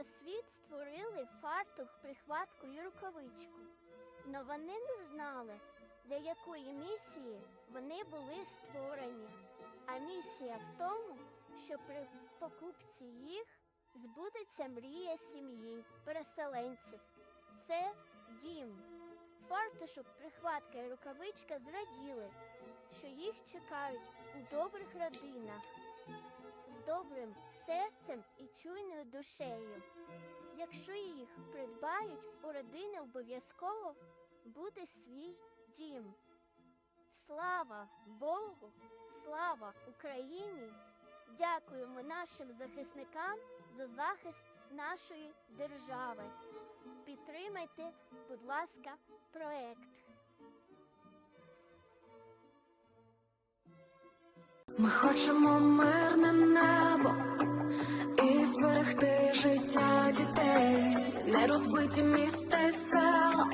На світ створили фартух, прихватку і рукавичку. Но вони не знали, для якої місії вони були створені. А місія в тому, що при покупці їх збудеться мрія сім'ї, переселенців. Це дім. Фартушок, прихватка і рукавичка зраділи, що їх чекають у добрих родинах добрим серцем і чуйною душею. Якщо їх придбають, у родини обов'язково буде свій дім. Слава Богу! Слава Україні! Дякуємо нашим захисникам за захист нашої держави. Підтримайте, будь ласка, проект. Ми хочемо мирне небо і зберегти життя дітей, не розбиті міста й села,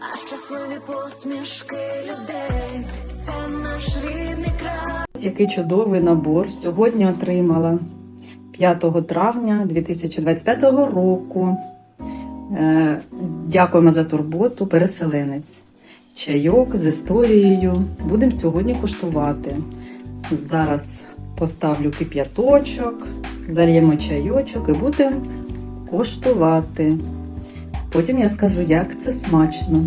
а щасливі посмішки людей. Це наш рідний край. Який чудовий набор сьогодні отримала 5 травня 2025 року. Е, Дякуємо за турботу, переселенець. Чайок з історією. Будемо сьогодні куштувати. Зараз поставлю кип'яточок, зальємо чайочок і будемо куштувати. Потім я скажу, як це смачно.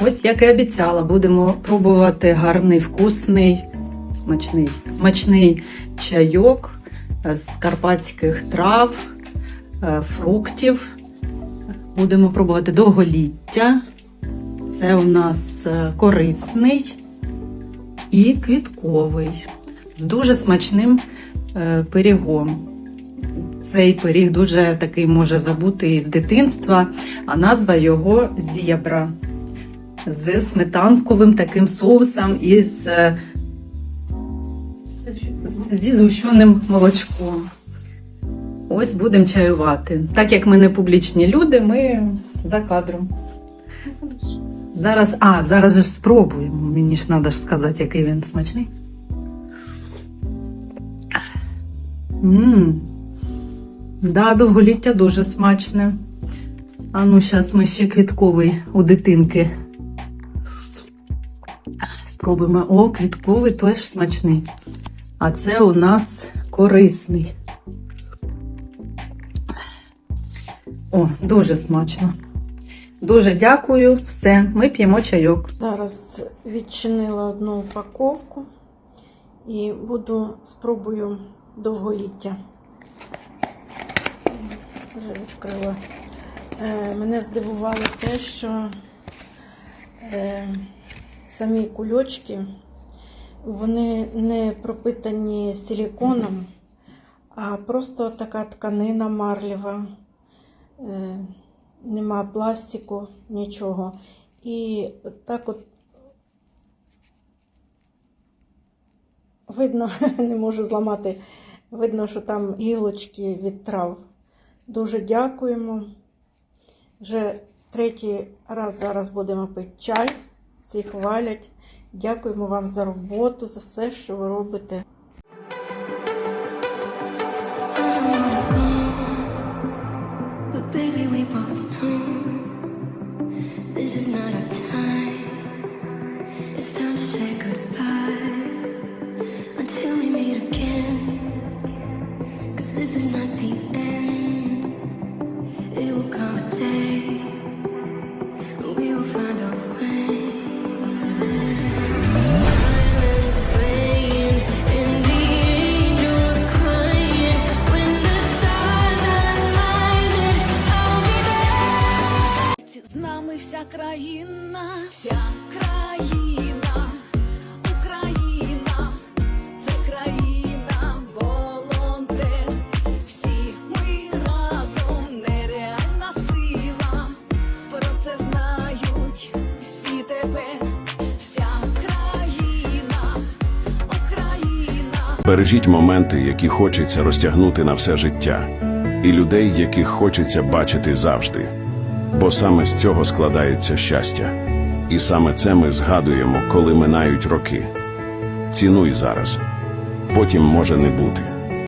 Ось як і обіцяла, будемо пробувати гарний, вкусний, смачний, смачний чайок з карпатських трав, е, фруктів. Будемо пробувати довголіття. Це у нас е, корисний і квітковий з дуже смачним е, пирігом. Цей пиріг дуже такий може забути з дитинства, а назва його зєбра з сметанковим таким соусом і е, зі згущеним молочком. Ось будемо чаювати. Так як ми не публічні люди, ми за кадром. Зараз, а, зараз же ж спробуємо. Мені ж треба ж сказати, який він смачний. Мм. Да, довголіття дуже смачне. А ну, зараз ми ще квітковий у дитинки Спробуємо. О, квітковий теж смачний. А це у нас корисний. О, дуже смачно. Дуже дякую. Все, ми п'ємо чайок. Зараз відчинила одну упаковку і буду спробую довголіття. Вже відкрила. Е, мене здивувало те, що е, самі кульочки вони не пропитані силіконом, а просто така тканина марлєва. Е, нема пластику, нічого. І так от видно, не можу зламати, видно, що там гілочки від трав. Дуже дякуємо. Вже третій раз зараз будемо пити чай. Всі хвалять. Дякуємо вам за роботу, за все, що ви робите. Вся країна, вся країна, Бережіть моменти, які хочеться розтягнути на все життя, і людей, яких хочеться бачити завжди. Бо саме з цього складається щастя. І саме це ми згадуємо, коли минають роки. Цінуй зараз, потім може не бути.